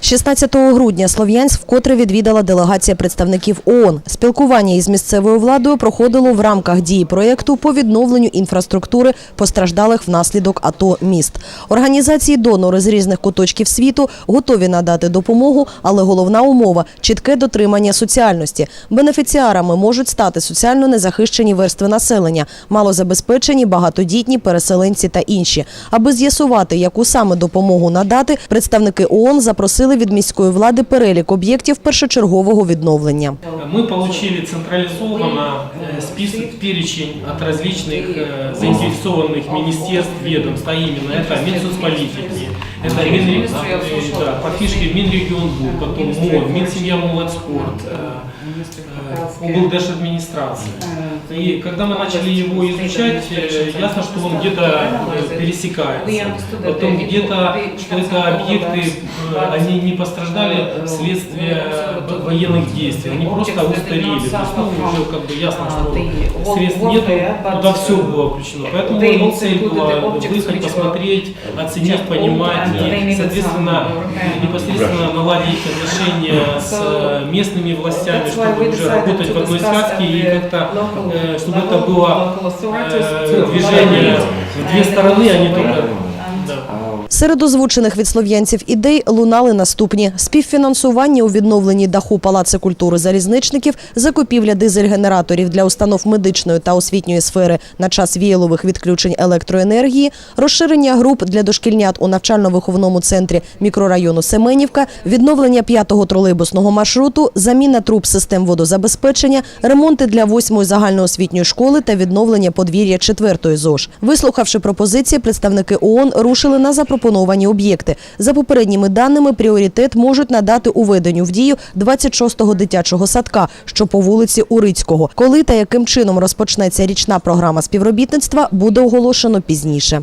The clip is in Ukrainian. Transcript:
16 грудня Слов'янськ вкотре відвідала делегація представників ООН. Спілкування із місцевою владою проходило в рамках дії проєкту по відновленню інфраструктури постраждалих внаслідок АТО міст. Організації донори з різних куточків світу готові надати допомогу, але головна умова чітке дотримання соціальності. Бенефіціарами можуть стати соціально незахищені верстви населення, малозабезпечені, багатодітні, переселенці та інші. Аби з'ясувати, яку саме допомогу надати, представники ООН запросили від міської влади перелік об'єктів першочергового відновлення. Мы получили централизованно э, список, перечень от различных э, заинтересованных министерств, ведомств, а именно это Минсоцполитики, это Минре- э, да, по фишке Минрегионбуд, потом МОН, Минсемья Молодспорт, э, э, облдержадминистрация. И когда мы начали его изучать, э, ясно, что он где-то э, пересекается. Потом где-то, что это объекты, э, они не пострадали вследствие э, военных действий, они просто устарели. То есть, ну, уже как бы ясно, что средств нету, туда все было включено. Поэтому ну, цель была выехать, посмотреть, оценить, понимать и, соответственно, непосредственно наладить отношения с э, местными властями, чтобы уже работать в одной связке и как-то, э, чтобы это было э, движение в две стороны, а не только... Да. Серед озвучених від слов'янців ідей лунали наступні: співфінансування у відновленні даху Палацу культури залізничників, закупівля дизель-генераторів для установ медичної та освітньої сфери на час віялових відключень електроенергії, розширення груп для дошкільнят у навчально-виховному центрі мікрорайону Семенівка, відновлення п'ятого тролейбусного маршруту, заміна труб систем водозабезпечення, ремонти для восьмої загальноосвітньої школи та відновлення подвір'я четвертої ЗОЖ. Вислухавши пропозиції, представники ООН рушили на запропоновані об'єкти. За попередніми даними, пріоритет можуть надати уведенню в дію 26-го дитячого садка, що по вулиці Урицького. Коли та яким чином розпочнеться річна програма співробітництва, буде оголошено пізніше.